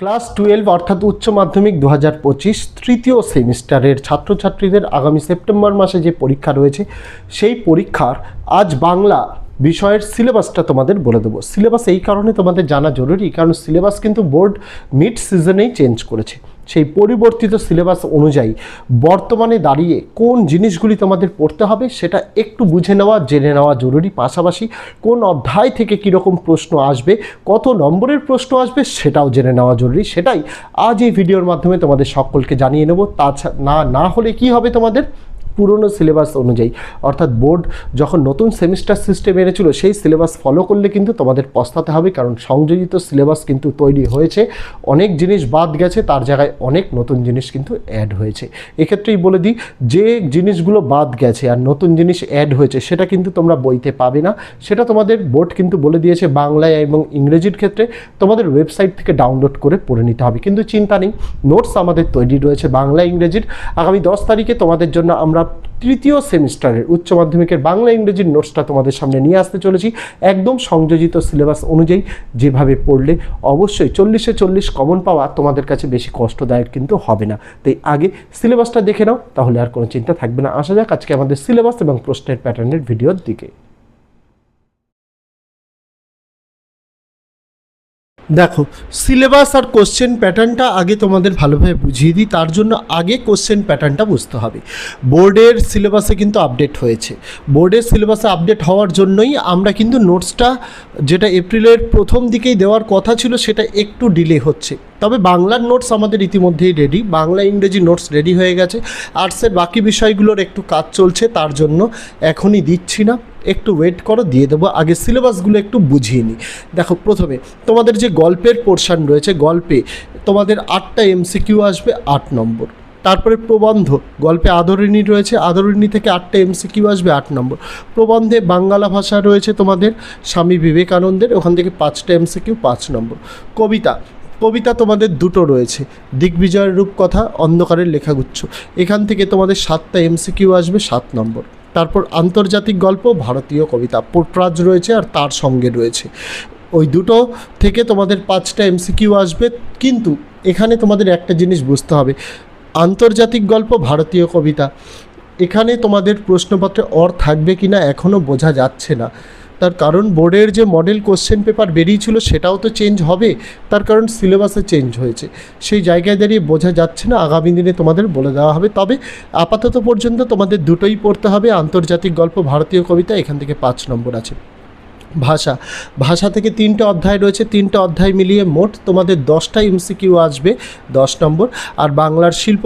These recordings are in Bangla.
ক্লাস টুয়েলভ অর্থাৎ উচ্চ মাধ্যমিক দু হাজার পঁচিশ তৃতীয় সেমিস্টারের ছাত্রছাত্রীদের আগামী সেপ্টেম্বর মাসে যে পরীক্ষা রয়েছে, সেই পরীক্ষার আজ বাংলা বিষয়ের সিলেবাসটা তোমাদের বলে দেবো। সিলেবাস এই কারণে তোমাদের জানা জরুরি, কারণ সিলেবাস কিন্তু বোর্ড মিড সিজনেই চেঞ্জ করেছে। সেই পরিবর্তিত সিলেবাস অনুযায়ী বর্তমানে দাঁড়িয়ে কোন জিনিসগুলি তোমাদের পড়তে হবে সেটা একটু বুঝে নেওয়া, জেনে নেওয়া জরুরি। পাশাপাশি কোন অধ্যায় থেকে কীরকম প্রশ্ন আসবে, কত নম্বরের প্রশ্ন আসবে সেটাও জেনে নেওয়া জরুরি। সেটাই আজ এই ভিডিওর মাধ্যমে তোমাদের সকলকে জানিয়ে নেব। তাছাড়া না না হলে কি হবে তোমাদের? পুরনো সিলেবাস অনুযায়ী। অর্থাৎ বোর্ড যখন নতুন সেমিস্টার সিস্টেম এনেছিল, সেই সিলেবাস ফলো করলে কিন্তু তোমাদের পস্তাতে হবে, কারণ সংযোজিত সিলেবাস কিন্তু তৈরি হয়েছে। অনেক জিনিস বাদ গেছে, তার জায়গায় অনেক নতুন জিনিস কিন্তু অ্যাড হয়েছে। এক্ষেত্রেই বলে দিই, যে জিনিসগুলো বাদ গেছে আর নতুন জিনিস অ্যাড হয়েছে, সেটা কিন্তু তোমরা বইতে পাবে না। সেটা তোমাদের বোর্ড কিন্তু বলে দিয়েছে বাংলায় এবং ইংরেজির ক্ষেত্রে। তোমাদের ওয়েবসাইট থেকে ডাউনলোড করে পড়ে নিতে হবে। কিন্তু চিন্তা নেই নোটস আমাদের তৈরি রয়েছে বাংলা, ইংরেজির। আগামী দশ তারিখে তোমাদের জন্য আমরা তৃতীয় সেমিস্টারের উচ্চ মাধ্যমিকের বাংলা ইংরেজির নোটসটা তোমাদের সামনে নিয়ে আসতে চলেছি। একদম সংযোজিত সিলেবাস অনুযায়ী যেভাবে পড়লে অবশ্যই চল্লিশে চল্লিশ কমন পাওয়া তোমাদের কাছে বেশি কষ্টদায়ক কিন্তু হবে না। তাই আগে সিলেবাসটা দেখে নাও, তাহলে আর কোনো চিন্তা থাকবে না। আসা যাক আজকে আমাদের সিলেবাস এবং প্রশ্নের প্যাটার্নের ভিডিওর দিকে। দেখো সিলেবাস আর কোশ্চেন প্যাটার্নটা আগে তোমাদের ভালোভাবে বুঝিয়ে দিই, তার জন্য আগে কোশ্চেন প্যাটার্নটা বুঝতে হবে। বোর্ডের সিলেবাসে কিন্তু আপডেট হয়েছে। বোর্ডের সিলেবাসে আপডেট হওয়ার জন্যই আমরা কিন্তু নোটসটা যেটা এপ্রিলের প্রথম দিকেই দেওয়ার কথা ছিল, সেটা একটু ডিলে হচ্ছে। তবে বাংলার নোটস আমাদের ইতিমধ্যেই রেডি বাংলা, ইংরেজি নোটস রেডি হয়ে গেছে। আর্টসের বাকি বিষয়গুলোর একটু কাজ চলছে, তার জন্য এখনই দিচ্ছি না। একটু ওয়েট করো, দিয়ে দেবো। আগে সিলেবাসগুলো একটু বুঝিয়ে নিই। দেখো, প্রথমে তোমাদের যে গল্পের পোর্শান রয়েছে, গল্পে তোমাদের আটটা এমসিকিউ আসবে, আট নম্বর। তারপরে প্রবন্ধ, গল্পে আদরিণী রয়েছে, আদরিণী থেকে আটটা এমসিকিউ আসবে, আট নম্বর। প্রবন্ধে বাংলা ভাষা রয়েছে তোমাদের, স্বামী বিবেকানন্দের, ওখান থেকে পাঁচটা এমসিকিউ পাঁচ নম্বর। কবিতা কবিতা তোমাদের দুটো রয়েছে। দিগ্বিজয়ের রূপকথা, অন্ধকারের লেখাগুচ্ছ। এখান থেকে তোমাদের সাতটা এমসিকিউ আসবে, সাত নম্বর। তারপর আন্তর্জাতিক গল্প, ভারতীয় কবিতা। পোটরাজ রয়েছে আর তার সঙ্গে রয়েছে। ওই দুটো থেকে তোমাদের পাঁচটা এমসিকিউ আসবে। কিন্তু এখানে তোমাদের একটা জিনিস বুঝতে হবে। আন্তর্জাতিক গল্প, ভারতীয় কবিতা। এখানে তোমাদের প্রশ্নপত্রে অর থাকবে কি না এখনও বোঝা যাচ্ছে না। তার কারণ বোর্ডের যে মডেল কোশ্চেন পেপার বেরিয়েছিল সেটাও তো চেঞ্জ হবে, তার কারণ সিলেবাসে চেঞ্জ হয়েছে। সেই জায়গায় দাঁড়িয়ে বোঝা যাচ্ছে না, আগামী দিনে তোমাদের বলে দেওয়া হবে। তবে আপাতত পর্যন্ত তোমাদের দুটোই পড়তে হবে। আন্তর্জাতিক গল্প, ভারতীয় কবিতা, এখান থেকে পাঁচ নম্বর আছে। ভাষা। ভাষা থেকে তিনটে অধ্যায় রয়েছে, তিনটে অধ্যায় মিলিয়ে মোট তোমাদের দশটা এমসিকিউ আসবে, দশ নম্বর। আর বাংলার শিল্প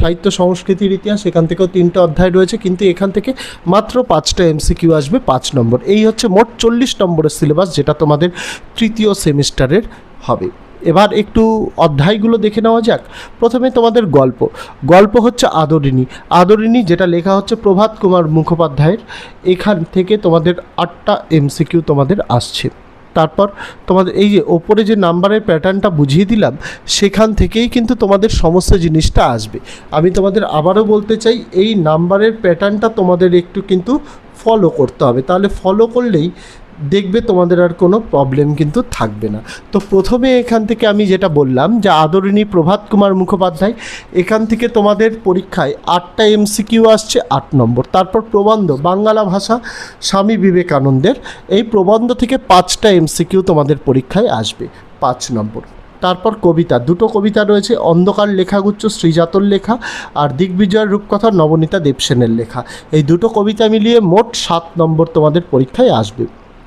সাহিত্য সংস্কৃতির ইতিহাস, এখান থেকেও তিনটে অধ্যায় রয়েছে, কিন্তু এখান থেকে মাত্র পাঁচটা এমসিকিউ আসবে, পাঁচ নম্বর। এই হচ্ছে মোট চল্লিশ নম্বরের সিলেবাস যেটা তোমাদের তৃতীয় সেমিস্টারের হবে। এবার একটু অধ্যায়গুলো দেখে নেওয়া যাক। প্রথমে তোমাদের গল্প। গল্প হচ্ছে আদরিণী। আদরিণী যেটা লেখা হচ্ছে প্রভাত কুমার মুখোপাধ্যায়ের। এখান থেকে তোমাদের আটটা এমসিকিউ তোমাদের আসছে। তারপর তোমাদের এই যে ওপরে যে নাম্বারের প্যাটার্নটা বুঝিয়ে দিলাম, সেখান থেকেই কিন্তু তোমাদের সমস্ত জিনিসটা আসবে। আমি তোমাদের আবারও বলতে চাই, এই নাম্বারের প্যাটার্নটা তোমাদের একটু কিন্তু ফলো করতে হবে। তাহলে ফলো করলেই দেখবে তোমাদের আর কোনো প্রবলেম কিন্তু থাকবে না। তো প্রথমে এখান থেকে আমি যেটা বললাম যে আদরিণী প্রভাত কুমার মুখোপাধ্যায়, এখান থেকে তোমাদের পরীক্ষায় আটটা এমসিকিউ আসছে আট নম্বর। তারপর প্রবন্ধ, বাংলা ভাষা, স্বামী বিবেকানন্দের, এই প্রবন্ধ থেকে পাঁচটা এমসিকিউ তোমাদের পরীক্ষায় আসবে পাঁচ নম্বর। তারপর কবিতা, দুটো কবিতা রয়েছে, অন্ধকার লেখাগুচ্ছ শ্রীজাতর লেখা আর দিগ্বিজয়ের রূপকথা, নবনীতা দেবসেনের লেখা। এই দুটো কবিতা মিলিয়ে মোট সাত নম্বর তোমাদের পরীক্ষায় আসবে।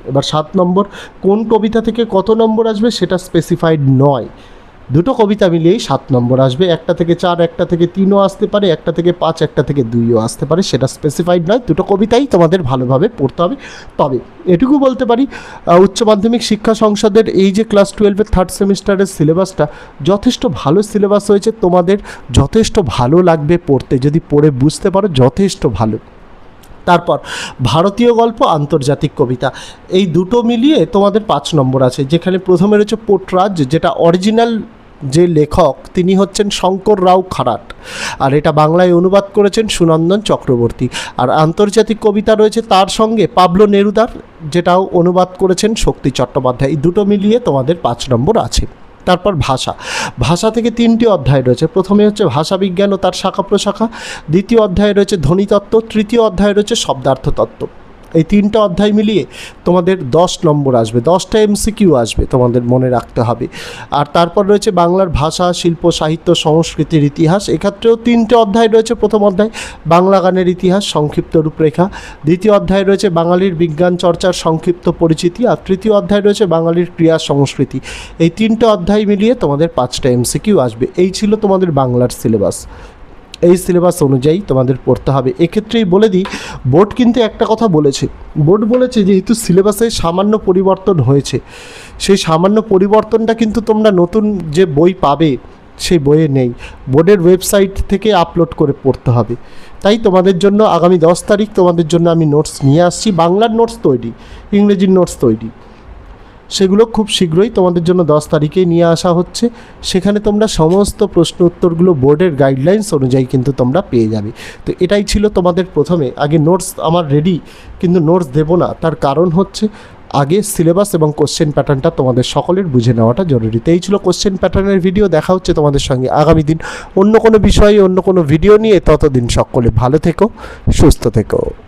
এবার সাত নম্বর, কোন কবিতা থেকে কত নম্বর আসবে সেটা স্পেসিফাইড নয়। দুটো কবিতা মিলিয়েই সাত নম্বর আসবে। একটা থেকে চার, একটা থেকে তিনও আসতে পারে, একটা থেকে পাঁচ, একটা থেকে দুইও আসতে পারে, সেটা স্পেসিফাইড নয়। দুটো কবিতাই তোমাদের ভালোভাবে পড়তে হবে। তবে এটুকু বলতে পারি উচ্চ মাধ্যমিক শিক্ষা সংসদের এই যে ক্লাস টুয়েলভের থার্ড সেমিস্টারের সিলেবাসটা যথেষ্ট ভালো সিলেবাস হয়েছে। তোমাদের যথেষ্ট ভালো লাগবে পড়তে। যদি পড়ে বুঝতে পারো, যথেষ্ট ভালো। তারপর ভারতীয় গল্প, আন্তর্জাতিক কবিতা। এই দুটো মিলিয়ে তোমাদের পাঁচ নম্বর আছে, যেখানে প্রথমে রয়েছে পোটরাজ, যেটা অরিজিনাল যে লেখক, তিনি হচ্ছেন শঙ্কর রাও খারাট। আর এটা বাংলায় অনুবাদ করেছেন সুনন্দন চক্রবর্তী। আর আন্তর্জাতিক কবিতা রয়েছে তার সঙ্গে পাবলো নেরুদার, যেটাও অনুবাদ করেছেন শক্তি চট্টোপাধ্যায়। এই দুটো মিলিয়ে তোমাদের পাঁচ নম্বর আছে। তারপর ভাষা। ভাষা থেকে তিনটি অধ্যায় রয়েছে। প্রথমে হচ্ছে ভাষা বিজ্ঞান ও তার শাখা প্রশাখা। দ্বিতীয় অধ্যায় রয়েছে ধ্বনিতত্ত্ব। তৃতীয় অধ্যায় রয়েছে শব্দার্থ তত্ত্ব এই তিনটা অধ্যায় মিলিয়ে তোমাদের দশ নম্বর আসবে, দশটা এমসিকিউ আসবে তোমাদের মনে রাখতে হবে। আর তারপর রয়েছে বাংলার ভাষা, শিল্প, সাহিত্য, সংস্কৃতির ইতিহাস, এক্ষেত্রেও তিনটে অধ্যায় রয়েছে প্রথম অধ্যায়, বাংলা গানের ইতিহাস, সংক্ষিপ্ত রূপরেখা। দ্বিতীয় অধ্যায় রয়েছে বাঙালির বিজ্ঞান, চর্চার সংক্ষিপ্ত পরিচিতি, আর তৃতীয় অধ্যায় রয়েছে বাঙালির ক্রিয়া, সংস্কৃতি। এই তিনটে অধ্যায় মিলিয়ে তোমাদের পাঁচটা এমসিকিউ আসবে। এই ছিল তোমাদের বাংলার সিলেবাস। এই সিলেবাস অনুযায়ী তোমাদের পড়তে হবে। এক্ষেত্রেই বলে দিই, বোর্ড কিন্তু একটা কথা বলেছে। বোর্ড বলেছে যেহেতু সিলেবাসে সামান্য পরিবর্তন হয়েছে, সেই সামান্য পরিবর্তনটা কিন্তু তোমরা নতুন যে বই পাবে, সেই বইয়ে নেই। বোর্ডের ওয়েবসাইট থেকে আপলোড করে পড়তে হবে। তাই তোমাদের জন্য আগামী দশ তারিখ তোমাদের জন্য আমি নোটস নিয়ে আসছি। বাংলার নোটস তৈরি, ইংরেজির নোটস তৈরি। সেগুলো খুব শীঘ্রই তোমাদের জন্য দশ তারিখেই নিয়ে আসা হচ্ছে। সেখানে তোমরা সমস্ত প্রশ্ন উত্তরগুলো বোর্ডের গাইডলাইন্স অনুযায়ী কিন্তু তোমরা পেয়ে যাবে। তো এটাই ছিল তোমাদের প্রথমে। আগে নোটস আমার রেডি কিন্তু নোটস দেবো না। তার কারণ হচ্ছে, আগে সিলেবাস এবং কোশ্চেন প্যাটার্নটা তোমাদের সকলের বুঝে নেওয়াটা জরুরি। তো এই ছিল কোশ্চেন প্যাটার্নের ভিডিও দেখা হচ্ছে তোমাদের সঙ্গে আগামী দিন অন্য কোনো বিষয়ে, অন্য কোনো ভিডিও নিয়ে। ততদিন সকলে ভালো থেকো, সুস্থ থেকো।